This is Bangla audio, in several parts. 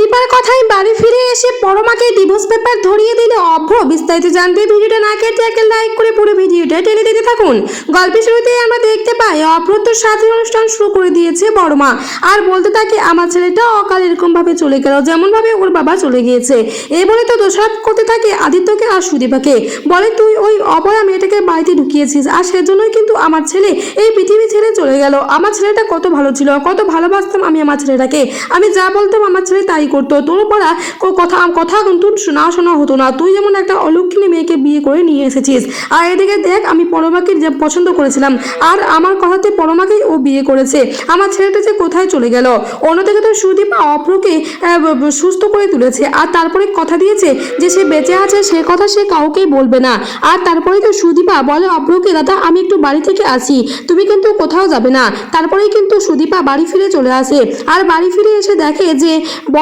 সুদীপার কথায় বাড়ি ফিরে এসে পরমাকে ডিভোর্স পেপার ধরিয়ে দিলে অভ্র বিস্তারিত জানতে ভিডিওটা না কেটে একটা লাইক করে পুরো ভিডিওটা টেনে দিতে থাকুন। গল্পের শুরুতেই আমরা দেখতে পাই অভ্র তো সাথী অনুষ্ঠান শুরু করে দিয়েছে বড়মা। আর বলতে থাকে, আমার ছেলেটা অকাল এরকম ভাবে চলে গেল যেমন ভাবে ওর বাবা চলে গিয়েছে। এই বলে তো দোষারোপ করতে থাকে আদিত্যকে আর সুদীপাকে। বলে, তুই ওই অপয়া মেয়েটাকে বাড়িতে ঢুকিয়েছিস, আর সেজন্যই কিন্তু আমার ছেলে এই পৃথিবী ছেড়ে চলে গেল। আমার ছেলেটা কত ভালো ছিল, কত ভালোবাসতাম আমি আমার ছেলেটাকে। আমি যা বলতাম আমার ছেলে তাই করতো। তোর পড়া কথা কথা কিন্তু না শোনা হতো না। তুই যেমন একটা অলক্ষিনী মেয়েকে বিয়ে করে নিয়ে এসেছিস। আর এদিকে দেখ, আমি পরমাকে যে পছন্দ করেছিলাম। আর আমার কথাতে পরমাকেই ও বিয়ে করেছে। আমার ছেলেটা যে কোথায় চলে গেল? অন্যদিকে তো সুদীপা অপ্রকে সুস্থ করে তুলেছে। আর তারপরে কথা দিয়েছে যে সে বেঁচে আছে, সে কথা সে কাউকেই বলবে না। আর তারপরে তো সুদীপা বলে অভ্রকে দাদা, আমি একটু বাড়ি থেকে আসি। তুমি কিন্তু কোথাও যাবে না। তারপরেই কিন্তু সুদীপা বাড়ি ফিরে চলে আসে। আর বাড়ি ফিরে এসে দেখে যে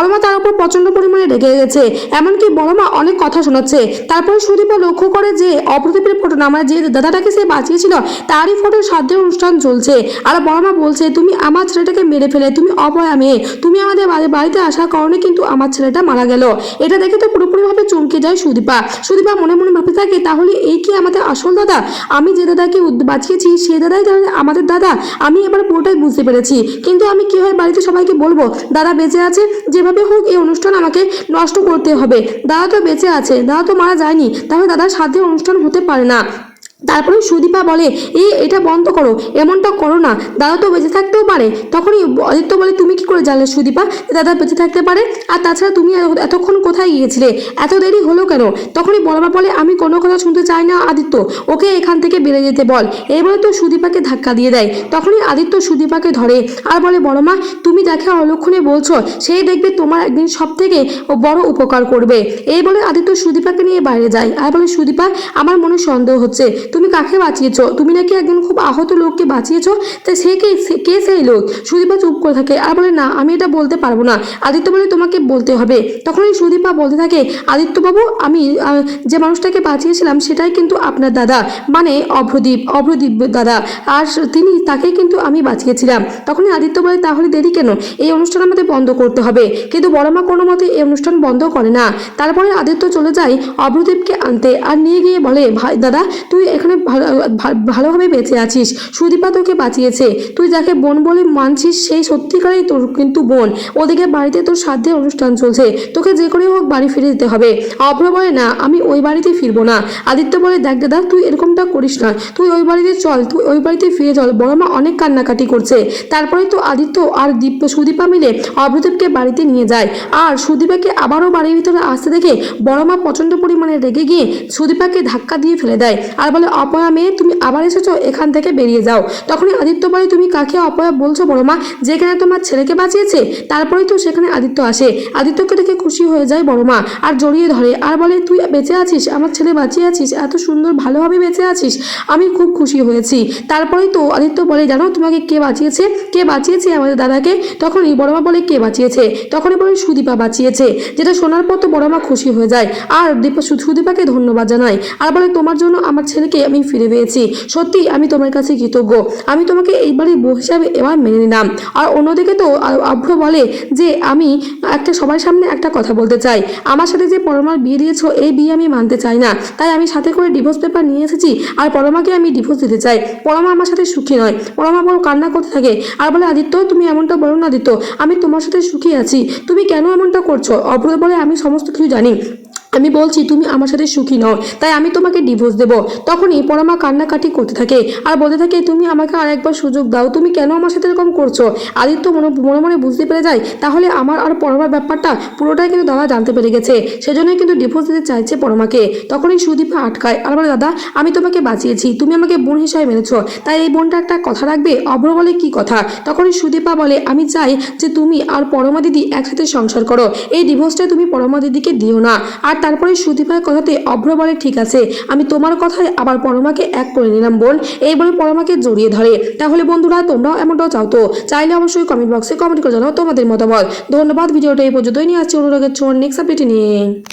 বড়মা তার উপর প্রচণ্ড পরিমাণে রেগে গেছে। এমনকি বড়মা অনেক কথা শোনাচ্ছে। তারপরে সুদীপা লক্ষ্য করে যে অপ্রদীপের ফটো মানে যে দাদাটাকে সে বাঁচিয়েছিল, তারই ফটোর সাধ্যের অনুষ্ঠান চলছে। আর বড়মা বলছে, তুমি আমার ছেলেটাকে মেরে ফেলে, তুমি অপয়া মেয়ে। তুমি আমাদের বাড়িতে আসার কারণে কিন্তু আমার ছেলেটা মারা গেল। এটা দেখে তো পুরোপুরিভাবে চমকে যায় সুদীপা। সুদীপা মনে মনে ভাবতে থাকে, তাহলে এই কি আমাদের আসল দাদা? আমি যে দাদাকে বাঁচিয়েছি, সে দাদাই তাহলে আমাদের দাদা? আমি এবার পুরোটাই বুঝতে পেরেছি। কিন্তু আমি কীভাবে বাড়িতে সবাইকে বলব, দাদা বেঁচে আছে, যেভাবে হোক এই অনুষ্ঠান আমাকে নষ্ট করতে হবে। দাদা তো বেঁচে আছে, দাদা তো মারা যায়নি, তাহলে দাদার সাথে অনুষ্ঠান হতে পারে না। তারপরে সুদীপা বলে, এ, এটা বন্ধ করো, এমনটা করো না। দাদা তো বেঁচে থাকতেও পারে। তখনই অদিত্য বলে, তুমি কি করে জানলে সুদীপা? দাদা বেঁচে থাকতে পারে। আর তাছাড়া তুমি এতক্ষণ কোথায় গিয়েছিলে? এত দেরি হলো কেন? তখনই বলবা বলে, আমি কোনো কথা শুনতে চাই না, আদিত্য। ওকে এখান থেকে বেড়ে যেতে বল। এই বলে তো সুদীপাকে ধাক্কা দিয়ে দেয়। তখনই আদিত্য সুদীপাকে ধরে আর বলে, বড় মা, তুমি দেখে অলক্ষণে বলছো সেই দেখবে তোমার একদিন সব থেকে বড় উপকার করবে। এই বলে আদিত্য সুদীপাকে নিয়ে বাইরে যায়। আর বলে, সুদীপা, আমার মনে সন্দেহ হচ্ছে। তুমি কাকে বাঁচিয়েছ? তুমি নাকি একজন খুব আহত লোককে বাঁচিয়েছ? তা সে কে কে সেই লোক? সুদীপা চুপ করে থাকে। আর বলে, না, আমি এটা বলতে পারব না। আদিত্য বলে তোমাকে বলতে হবে। তখন তখনই সুদীপা বলতে থাকে, আদিত্যবাবু, আমি যে মানুষটাকে বাঁচিয়েছিলাম, সেটাই কিন্তু আপনার দাদা। মানে অভ্রদীপ অভ্রদীপ দাদা। আর তিনি, তাকেই কিন্তু আমি বাঁচিয়েছিলাম। তখনই আদিত্য বলে, তাহলে দেরি কেন? এই অনুষ্ঠান আমাদের বন্ধ করতে হবে। কিন্তু বড়মা কোনো মতে এই অনুষ্ঠান বন্ধ করে না। তারপরে আদিত্য চলে যায় অভ্রদীপকে আনতে। আর নিয়ে গিয়ে বলে, ভাই, দাদা, তুই এখানে ভালো ভালোভাবে বেঁচে আছিস। সুদীপা তোকে বাঁচিয়েছে। তুই যাকে বোন বলে মানছিস, সেই সত্যিকারেই তোর কিন্তু বোন। ওদিকে বাড়িতে তোর সাধ্যের অনুষ্ঠান চলছে। তোকে যে করে হোক বাড়ি ফিরে যেতে হবে। অভ্র বলে, না, আমি ওই বাড়িতে ফিরবো না। আদিত্য বলে, দেখ দাদা, তুই এরকমটা করিস না। তুই ওই বাড়িতে চল, তুই ওই বাড়িতে ফিরে চল। বড় মা অনেক কান্নাকাটি করছে। তারপরে তো আদিত্য আর দীপ সুদীপা মিলে অভ্রদেবকে বাড়িতে নিয়ে যায়। আর সুদীপাকে আবারও বাড়ির ভিতরে আসতে দেখে বড় মা প্রচণ্ড পরিমাণে রেগে গিয়ে সুদীপাকে ধাক্কা দিয়ে ফেলে দেয়। আর বলে অপয়া মেয়ে, তুমি আবার এসেছ? এখান থেকে বেরিয়ে যাও। তখনই আদিত্য বলে, তুমি কাকে অপয়া বলছো বড় মা? যেখানে তোমার ছেলেকে বাঁচিয়েছে, তারপরেই তো সেখানে আদিত্য আসে। আদিত্যকে দেখে খুশি হয়ে যায় বড় মা, আর জড়িয়ে ধরে, আর বলে, তুই বেঁচে আছিস? আমার ছেলে বাঁচিয়ে আছিস? এত সুন্দর ভালোভাবে বেঁচে আছিস? আমি খুব খুশি হয়েছি। তারপরেই তো আদিত্য বলে, জানো তোমাকে কে বাঁচিয়েছে? কে বাঁচিয়েছে আমাদের দাদাকে? তখনই বড় মা বলে, কে বাঁচিয়েছে? তখনই বলে, সুদীপা বাঁচিয়েছে। যেটা শোনার পর তো বড় মা খুশি হয়ে যায়। আর দীপা সুদীপাকে ধন্যবাদ জানায়। আর বলে, তোমার জন্য আমার ছেলেকে আমি ফিরে পেয়েছি। সত্যি আমি তোমার কাছে কৃতজ্ঞ। আমি তোমাকে এই বাড়ির বউ হিসাবে এবার মেনে নিলাম। আর অন্যদিকে তো আ- অভ্র বলে যে আমি একটা সবার সামনে একটা কথা বলতে চাই। আমার সাথে যে পরমার বিয়ে দিয়েছ, এই বিয়ে আমি মানতে চাই না। তাই আমি সাথে করে ডিভোর্স পেপার নিয়ে এসেছি আর পরমাকে আমি ডিভোর্স দিতে চাই। পরমা আমার সাথে সুখী নয়। পরমা বড় কান্না করতে থাকে। আর বলে, আদিত্য, তুমি এমনটা বলো না আদিত্য। আমি তোমার সাথে সুখী আছি। তুমি কেন এমনটা করছ? অভ্র বলে, আমি সমস্ত কিছু জানি। আমি বলছি, তুমি আমার সাথে সুখী নও, তাই আমি তোমাকে ডিভোর্স দেব। তখনই পরমা কান্নাকাটি করতে থাকে আর বলতে থাকে, তুমি আমাকে আর একবার সুযোগ দাও, তুমি কেন আমার সাথে এরকম করছ? আদিত্য মনে মনে মনে বুঝতে পেরে যায়, তাহলে আমার আর পরমার ব্যাপারটা পুরোটাই কিন্তু দাদা জানতে পেরে গেছে। সেজন্যই কিন্তু ডিভোর্স দিতে চাইছে পরমাকে। তখনই সুদীপা আটকায় আর বলে, দাদা, আমি তোমাকে বাঁচিয়েছি, তুমি আমাকে বোন হিসাবে মেনেছ, তাই এই বোনটা একটা কথা রাখবে, অভ্র বলে কি কথা? তখনই সুদীপা বলে, আমি চাই যে তুমি আর পরমা দিদি একসাথে সংসার করো, এই ডিভোর্সটা তুমি পরমা দিদিকে দিও না, আর তারপরে সুদীপার কথাতে অভ্র বলে, ঠিক আছে, আমি তোমার কথায় আবার পরমাকে এক করে নিলাম, বোন। এই বলে পরমাকে জড়িয়ে ধরে। তাহলে বন্ধুরা, তোমরাও এমনটাও চাও তো? চাইলে অবশ্যই কমেন্ট বক্সে কমেন্ট করে জানাও তোমাদের মতামত। ধন্যবাদ, ভিডিওটা এই পর্যন্তই নিয়ে আসছি। অনুরোধের ছোঁয়ার নেক্সট আপডেটে নিয়ে।